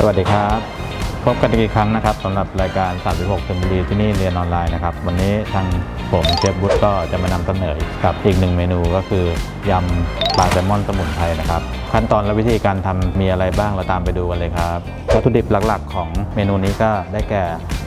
สวัสดีครับ พบกันอีกครั้งนะครับสำหรับรายการ 36ชนบุรีที่นี่เรียนออนไลน์นะครับ วันนี้ทางผมเชฟบุ๊ก็จะมานำเสนอกับอีกหนึ่งเมนูก็คือยำปลาแซลมอนสมุนไพรนะครับ ขั้นตอนและวิธีการทำมีอะไรบ้างเราตามไปดูกันเลยครับวัตถุดิบหลักๆ ของเมนูนี้ก็ได้แก่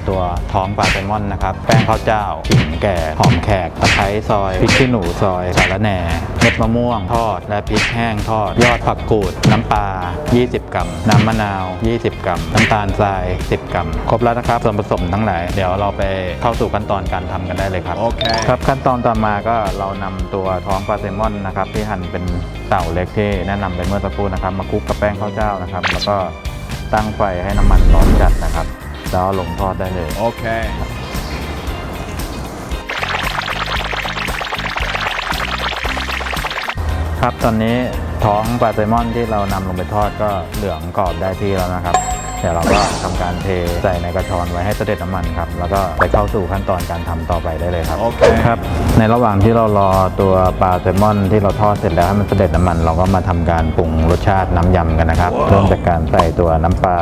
ตัวท้องปลาแซลมอนนะครับ แป้งข้าวเจ้าขิงแก่ หอมแขกตะไคร้ซอย พริกขี้หนูซอยสาระแหน่ เม็ดมะม่วงทอด และพริกแห้งทอด ยอดผักกูด น้ำปลา 20 กรัม น้ำมะนาว 20 กรัม น้ำตาลทราย 10 กรัม ครบแล้วนะครับ ส่วนผสมทั้งหลาย เดี๋ยวเราไปเข้าสู่ขั้นตอนการทำกันได้เลยครับ โอเค ครับขั้นตอนต่อมาก็เรานำตัวท้องปลาแซลมอนนะครับที่หั่นเป็นเต่าเล็กที่แนะนำไปเมื่อสักครู่นะครับ มาคลุกกับแป้งข้าวเจ้านะครับ แล้วก็ตั้งไฟให้น้ำมันร้อนจัดนะครับ แล้วเอาลงทอดได้เลย โอเค ครับตอนนี้ ท้องปลาแซลมอนที่เรานำลงไปทอดก็เหลืองกรอบได้ที่แล้วนะครับ เดี๋ยวเราก็ทำการเทใส่ในกระชอนไว้ให้เสด็จน้ำมันครับ แล้วก็ไปเข้าสู่ขั้นตอนการทำต่อไปได้เลยครับ โอเคครับ ในระหว่างที่เรารอตัวปลาแซลมอนที่เราทอดเสร็จแล้วให้มันเสด็จน้ำมัน เราก็มาทำการปรุงรสชาติน้ำยำกันนะครับเริ่มจากการใส่ตัวน้ำปลา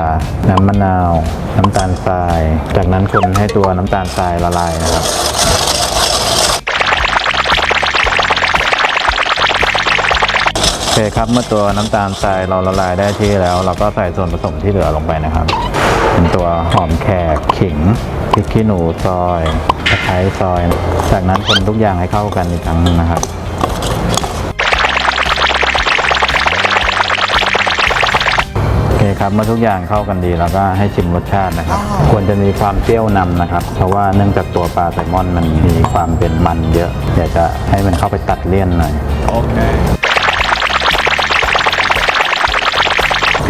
น้ำมะนาว น้ำตาลทราย จากนั้นคนให้ตัวน้ำตาลทรายละลายนะครับ คครับเมื่อตัวน้ำตาลทรายเราละลายได้ที่แล้ว เราก็ใส่ส่วนผสมที่เหลือลงไปนะครับเป็นตัวหอมแขกขิงพริกขี้หนูซอยตะไคร้ซอย จากนั้นคนทุกอย่างให้เข้ากันอีกครั้งนึงนะครับโอเคครับเมื่อทุกอย่างเข้ากันดีแล้วก็ให้ชิมรสชาตินะครับ ควรจะมีความเปรี้ยวนำนะครับ เพราะว่าเนื่องจากตัวปลาแซลมอนมันมีความเป็นมันเยอะอยากจะให้มันเข้าไปตัดเลี่ยนหน่อยโอเค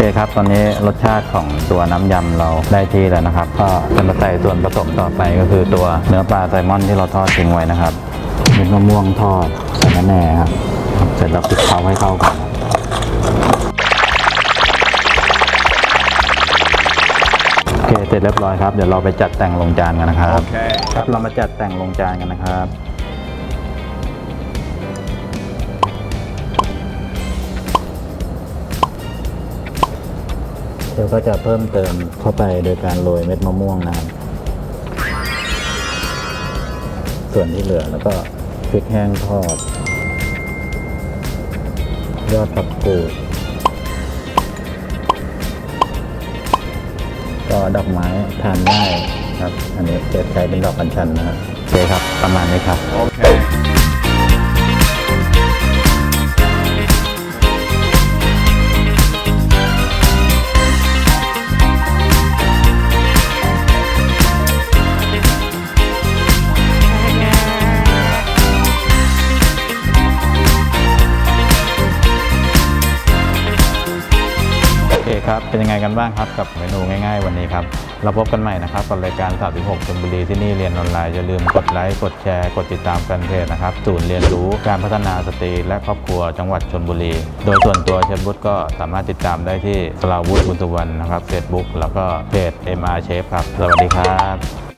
คครับ ตอนนี้รสชาติของตัวน้ำยำเราได้ที่แล้วนะครับ ก็จะมาใส่ส่วนผสมต่อไปก็คือตัวเนื้อปลาแซลมอนที่เราทอดทิ้งไว้นะครับเม็ดมะม่วงทอดสาระแหน่ครับ เสร็จแล้วคลุกเคล้าให้เข้ากันครับโอเคเสร็จเรียบร้อยครับ เดี๋ยวเราไปจัดแต่งลงจานกันนะครับโอเคครับเรามาจัดแต่งลงจานกันนะครับ เดี๋ยวก็จะเพิ่มเติมเข้าไปโดยการโรยเม็ดมะม่วงนะครับส่วนที่เหลือแล้วก็พริกแห้งทอด ยอดผักกูดก็ดอกไม้ทานได้ครับ อันนี้เจะใช้เป็นดอกกัญชันนะครับโอเคครับ ประมาณนี้ครับ โอเค ครับเป็นยังไงกันบ้างครับกับเมนูง่ายๆ วันนี้ครับเราพบกันใหม่นะครับกับรายการ36ชลบุรีที่นี่เรียนออนไลน์อย่าลืมกดไลค์กดแชร์กดติดตามแฟนเพจนะครับศูนย์เรียนรู้การพัฒนาสตรีและครอบครัวจังหวัดชลบุรี โดยส่วนตัวเชฟบุตก็สามารถติดตามได้ที่สลาวุฒิบุญสุวรรณนะครับเฟซบุ๊กแล้วก็เพจ MR Chef ครับสวัสดีครับ